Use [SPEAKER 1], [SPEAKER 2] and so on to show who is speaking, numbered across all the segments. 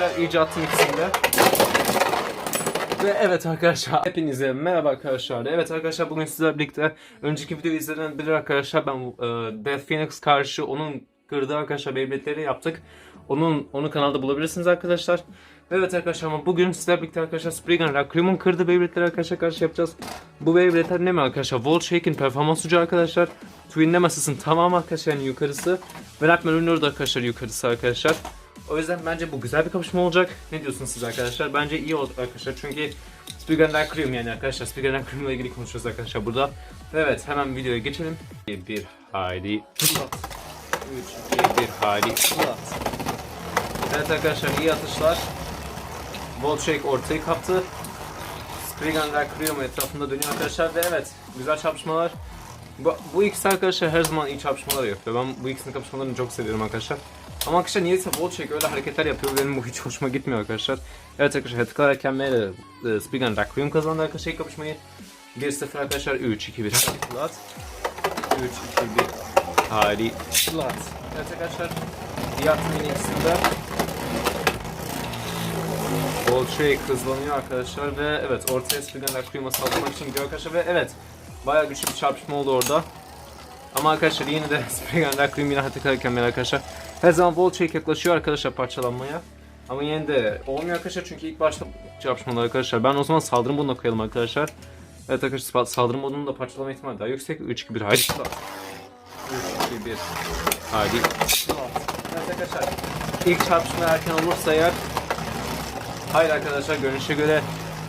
[SPEAKER 1] arkadaşlar iyice attım ikisini de. Ve evet arkadaşlar hepinize merhaba arkadaşlar. Evet arkadaşlar bugün sizlerle birlikte önceki videoyu izlenen bilir arkadaşlar ben e, Beth Phoenix karşı onun kırdığı arkadaşlar Beyblade'leri yaptık. Onun onu kanalda bulabilirsiniz arkadaşlar. Ve Evet arkadaşlar ama bugün sizlerle birlikte arkadaşlar Spriggan Requiem'un kırdığı Beyblade'leri arkadaşlar karşı yapacağız. Bu Beyblade'ler ne mi arkadaşlar? Volt Shake'in performans ucu arkadaşlar. Twin Nemesis'in tamamı arkadaşlar yani yukarısı. Ve Runner da arkadaşlar yukarısı arkadaşlar. O yüzden bence bu güzel bir kapışma olacak. Ne diyorsunuz siz arkadaşlar? Bence iyi oldu arkadaşlar çünkü Spigen Requiem yani arkadaşlar Spigen Requiem ile ilgili konuşuyoruz arkadaşlar burada. Evet hemen videoya geçelim. Bir, hayli fırlat. Üç, iki, bir hayli fırlat. Evet arkadaşlar iyi atışlar. Volt Shake ortayı kaptı. Spriggan Requiem etrafında dönüyor arkadaşlar ve evet güzel çarpışmalar. Bu, bu ikisi arkadaşlar her zaman iyi çarpışmalar yapıyor. Ben bu ikisinin kapışmalarını çok seviyorum arkadaşlar. Ama arkadaşlar niyeyse Volt Shake öyle hareketler yapıyor. Benim bu hiç hoşuma gitmiyor arkadaşlar. Evet arkadaşlar Hetkar Erkenme ile e, Spigan Requiem kazandı arkadaşlar ilk kapışmayı. 1-0 arkadaşlar 3-2-1 Flat. 3-2-1 Hali Flat. Evet arkadaşlar attım yine ikisinde. Shake hızlanıyor arkadaşlar ve evet ortaya Spigan Requiem'a saldırmak için gidiyor arkadaşlar ve evet bayağı güçlü bir çarpışma oldu orada. Ama arkadaşlar yine de Spriggan Requiem yine hatta mükemmel arkadaşlar. Her zaman Volt Shake yaklaşıyor arkadaşlar parçalanmaya. Ama yine de olmuyor arkadaşlar çünkü ilk başta çarpışmalar arkadaşlar. Ben o zaman saldırı moduna koyalım arkadaşlar. Evet arkadaşlar saldırı modunun da parçalama ihtimali daha yüksek. 3-2-1 haydi. 3-2-1 haydi. Evet arkadaşlar ilk çarpışma erken olursa eğer Hayır arkadaşlar görünüşe göre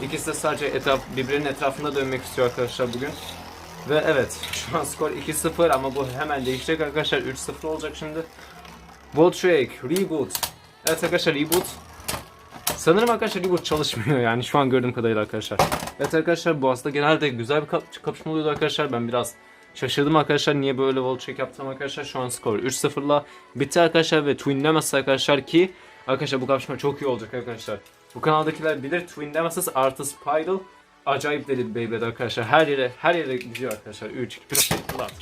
[SPEAKER 1] ikisi de sadece etraf, birbirinin etrafında dönmek istiyor arkadaşlar bugün. Ve evet şu an skor 2-0 ama bu hemen değişecek arkadaşlar 3-0 olacak şimdi. Volt Shake, Reboot. Evet arkadaşlar Reboot. Sanırım arkadaşlar Reboot çalışmıyor yani şu an gördüğüm kadarıyla arkadaşlar. Evet arkadaşlar bu aslında genelde güzel bir kap- kapışma oluyordu arkadaşlar. Ben biraz şaşırdım arkadaşlar niye böyle Volt Shake yaptım arkadaşlar. Şu an skor 3-0'la bitti arkadaşlar ve Twin Nemesis arkadaşlar ki arkadaşlar bu kapışma çok iyi olacak arkadaşlar. Bu kanaldakiler bilir Twin Nemesis artı Spiral acayip deli bir Beyblade arkadaşlar. Her yere her yere gidiyor arkadaşlar. 3 2 1 Flat.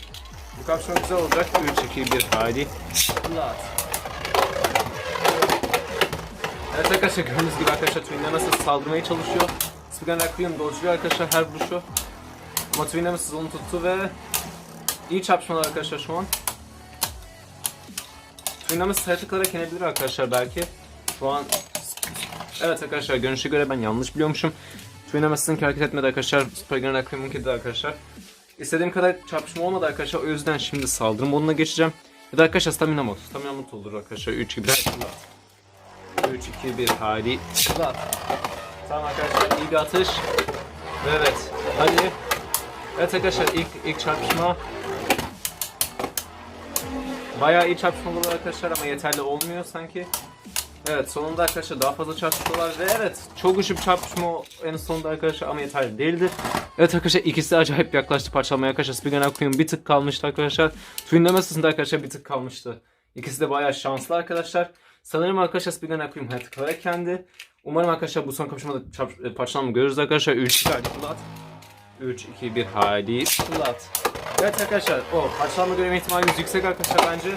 [SPEAKER 1] Bu kapışma güzel olacak. 3 2 1 haydi. Flat. Evet arkadaşlar gördüğünüz gibi arkadaşlar Twin Nemesis saldırmaya çalışıyor. Spigan Requiem dodge'luyor arkadaşlar her vuruşu. Ama Twin Nemesis onu tuttu ve iyi çarpışmalar arkadaşlar şu an. Twin Nemesis haritalara kenebilir arkadaşlar belki. Şu an Evet arkadaşlar görünüşe göre ben yanlış biliyormuşum. Twin Nemesis'in hareket etmedi arkadaşlar. Spigan Requiem'inki de arkadaşlar. İstediğim kadar çarpışma olmadı arkadaşlar. O yüzden şimdi saldırı moduna geçeceğim. Ya da arkadaşlar stamina mod. Stamina mod olur arkadaşlar. 3 2 1 3 2 1 hali. Flat. Tamam arkadaşlar iyi bir atış. Ve evet. Hadi. Evet arkadaşlar ilk ilk çarpışma. Bayağı iyi çarpışma oluyor arkadaşlar ama yeterli olmuyor sanki. Evet sonunda arkadaşlar daha fazla çarpıştılar ve evet çok bir çarpışma en sonunda arkadaşlar ama yeterli değildi. Evet arkadaşlar ikisi acayip yaklaştı parçalamaya arkadaşlar. Spigen Aquarium bir tık kalmıştı arkadaşlar. Twin Nemesis'in de arkadaşlar bir tık kalmıştı. İkisi de bayağı şanslı arkadaşlar. Sanırım arkadaşlar Spigen Aquarium hayatta kalarak kendi. Umarım arkadaşlar bu son kapışmada e, parçalanma görürüz arkadaşlar. 3 2 hadi flat. 3 2 1 hadi flat. Evet arkadaşlar o parçalanma görme ihtimalimiz yüksek arkadaşlar bence.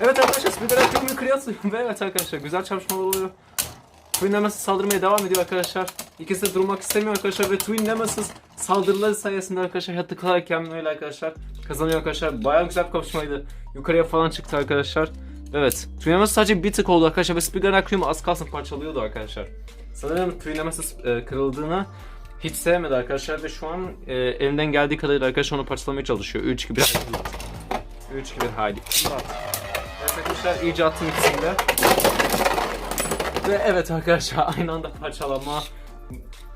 [SPEAKER 1] Evet arkadaşlar Spider Aquarium'u kırıyorsun ve evet arkadaşlar güzel çarpışmalar oluyor. Twin Nemesis saldırmaya devam ediyor arkadaşlar. İkisi de durmak istemiyor arkadaşlar ve Twin Nemesis saldırıları sayesinde arkadaşlar hayatta kalarken öyle arkadaşlar kazanıyor arkadaşlar. Bayağı güzel bir kapışmaydı. Yukarıya falan çıktı arkadaşlar. Evet. Twin Nemesis sadece bir tık oldu arkadaşlar ve Spider Aquarium az kalsın parçalıyordu arkadaşlar. Sanırım Twin Nemesis e, kırıldığını hiç sevmedi arkadaşlar ve şu an e, elinden geldiği kadarıyla arkadaşlar onu parçalamaya çalışıyor. 3 2 1 3 2 1 haydi. Arkadaşlar iyice attım ikisini de. Ve evet arkadaşlar aynı anda parçalama.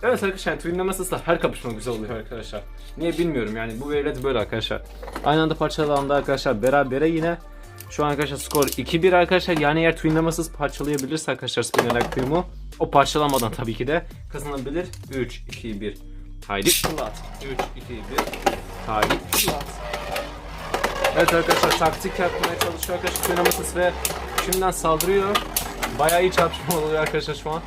[SPEAKER 1] Evet arkadaşlar Twin Nemesis'la her kapışma güzel oluyor arkadaşlar. Niye bilmiyorum yani bu verileti böyle arkadaşlar. Aynı anda parçalandı arkadaşlar berabere yine. Şu an arkadaşlar skor 2-1 arkadaşlar. Yani eğer Twin Nemesis parçalayabilirse arkadaşlar Spinner Requiem'u o parçalamadan tabii ki de kazanabilir. 3, 2, 1. Haydi flat. 3, 2, 1. Haydi. Evet arkadaşlar taktik yapmaya çalışıyor arkadaşlar Nemesis ve şimdiden saldırıyor. Bayağı iyi çarpışma oluyor arkadaşlar şu an.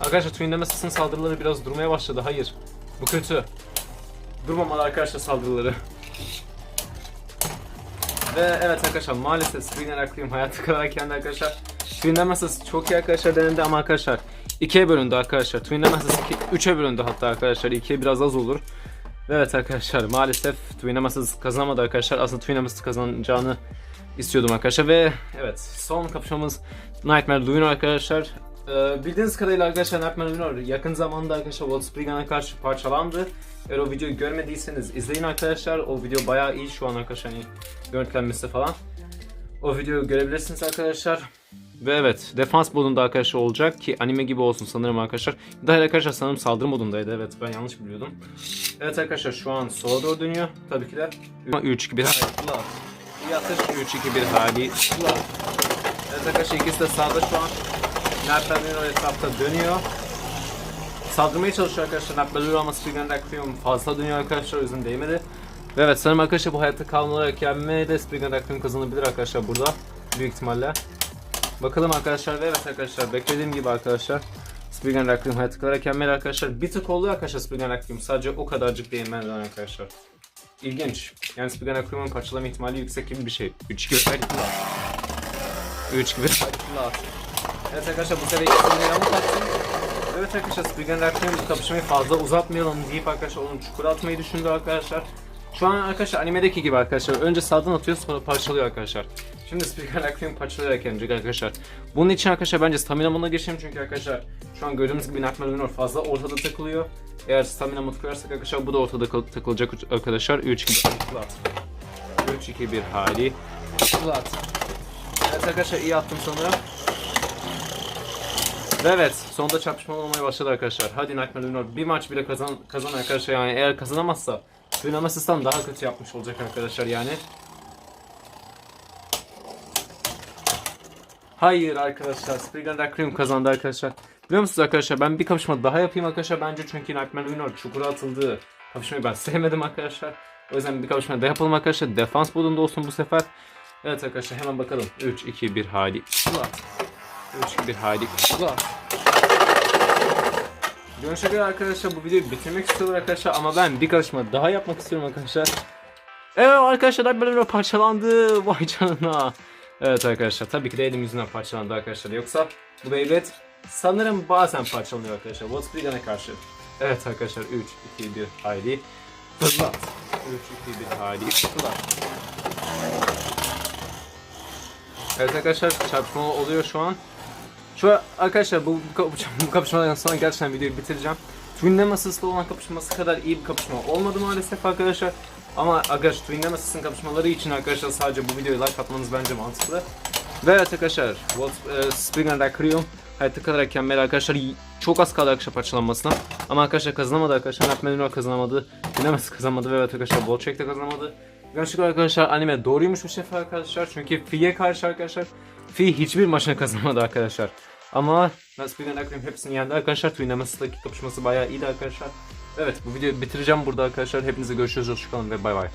[SPEAKER 1] Arkadaşlar Twin Nemesis'in saldırıları biraz durmaya başladı. Hayır. Bu kötü. Durmamalı arkadaşlar saldırıları. Ve evet arkadaşlar maalesef Spinner Requiem hayatı kalarak kendi arkadaşlar Twin Nemesis çok iyi arkadaşlar denendi ama arkadaşlar ikiye bölündü arkadaşlar. Twin Nemesis 3'e bölündü hatta arkadaşlar. 2'ye biraz az olur. Ve evet arkadaşlar maalesef Twin Nemesis kazanamadı arkadaşlar. Aslında Twin Nemesis kazanacağını istiyordum arkadaşlar ve evet son kapışmamız Nightmare Lunar arkadaşlar. Ee, bildiğiniz kadarıyla arkadaşlar Nightmare Lunar yakın zamanda arkadaşlar Wolfsprigan'a karşı parçalandı. Eğer o videoyu görmediyseniz izleyin arkadaşlar. O video bayağı iyi şu an arkadaşlar hani görüntülenmesi falan. O videoyu görebilirsiniz arkadaşlar. Ve evet defans modunda arkadaşlar olacak ki anime gibi olsun sanırım arkadaşlar. Daha arkadaşlar sanırım saldırı modundaydı evet ben yanlış biliyordum. Evet arkadaşlar şu an sola doğru dönüyor tabii ki de. 3 2 1 hali. İyi atış 3 2 1 hali. Evet arkadaşlar ikisi de sağda şu an. Nerpen'in o etrafta dönüyor. Saldırmaya çalışıyor arkadaşlar. Nerpen'in ama Requiem fazla dönüyor arkadaşlar o yüzden değmedi. Ve evet sanırım arkadaşlar bu hayatta kalma olarak yenmeye de Spriggan Requiem kazanabilir arkadaşlar burada. Büyük ihtimalle. Bakalım arkadaşlar ve evet arkadaşlar beklediğim gibi arkadaşlar Spriggan Requiem hayatta kalarak yenmeli arkadaşlar. Bir tık oluyor arkadaşlar Spriggan Requiem. Sadece o kadarcık değinmeden arkadaşlar. İlginç. Yani Spriggan Requiem'in parçalama ihtimali yüksek gibi bir şey. 3 gibi belki 3 gibi Evet arkadaşlar bu sefer ikisini yamuk attım. Evet arkadaşlar Spriggan Requiem bu kapışmayı fazla uzatmayalım deyip arkadaşlar onu çukura atmayı düşündü arkadaşlar. Şu an arkadaşlar animedeki gibi arkadaşlar. Önce sağdan atıyor sonra parçalıyor arkadaşlar. Şimdi Spriggan Requiem parçalayarak yenecek arkadaşlar. Bunun için arkadaşlar bence stamina moduna geçelim çünkü arkadaşlar şu an gördüğümüz gibi Nightmare Lunar fazla ortada takılıyor. Eğer stamina modu koyarsak arkadaşlar bu da ortada takılacak arkadaşlar. 3 2 1 3 2 1 hali. Flat. Evet arkadaşlar iyi attım sanırım. Ve evet sonunda çarpışma olmaya başladı arkadaşlar. Hadi Nightmare Lunar bir maç bile kazan kazan arkadaşlar yani eğer kazanamazsa Dynamicus'tan daha kötü yapmış olacak arkadaşlar yani. Hayır arkadaşlar Spriggan Requiem kazandı arkadaşlar. Biliyor musunuz arkadaşlar ben bir kapışma daha yapayım arkadaşlar bence çünkü Nightmare Lunar çukura atıldı. Kapışmayı ben sevmedim arkadaşlar. O yüzden bir kapışma daha yapalım arkadaşlar. Defans modunda olsun bu sefer. Evet arkadaşlar hemen bakalım. 3, 2, 1 hadi. 3, 2, 1 hadi. Görünüşe göre arkadaşlar bu videoyu bitirmek istiyorlar arkadaşlar ama ben bir karışma daha yapmak istiyorum arkadaşlar. Evet arkadaşlar böyle parçalandı. Vay canına. Evet arkadaşlar tabii ki de elim yüzünden parçalandı arkadaşlar. Yoksa bu Beyblade sanırım bazen parçalanıyor arkadaşlar. Wolfsbriggan'a karşı. Evet arkadaşlar 3, 2, 1 haydi. Fırlat. 3, 2, 1 haydi. Fırlat. Evet arkadaşlar çarpışma oluyor şu an. Şu arkadaşlar bu, bu, kapış- bu kapışmadan sonra gerçekten videoyu bitireceğim. Twin Nemesis'le olan kapışması kadar iyi bir kapışma olmadı maalesef arkadaşlar. Ama arkadaşlar Twin Nemesis'in kapışmaları için arkadaşlar sadece bu videoyu like atmanız bence mantıklı. Ve evet arkadaşlar Wolf, e, Spriggan Requiem hayatta kalarak mükemmel arkadaşlar. Çok az kaldı arkadaşlar parçalanmasına. Ama arkadaşlar kazanamadı arkadaşlar. Lunar kazanamadı. Nemesis kazanamadı ve evet arkadaşlar Volchek de kazanamadı. Gerçekten arkadaşlar anime doğruymuş bu sefer arkadaşlar. Çünkü Fi'ye karşı arkadaşlar Fi hiçbir maçını kazanamadı arkadaşlar. Ama Spriggan Requiem hepsini yendi arkadaşlar. Twin Nemesis'taki kapışması bayağı iyiydi arkadaşlar. Evet bu videoyu bitireceğim burada arkadaşlar. Hepinize görüşürüz. Hoşçakalın ve bay bay.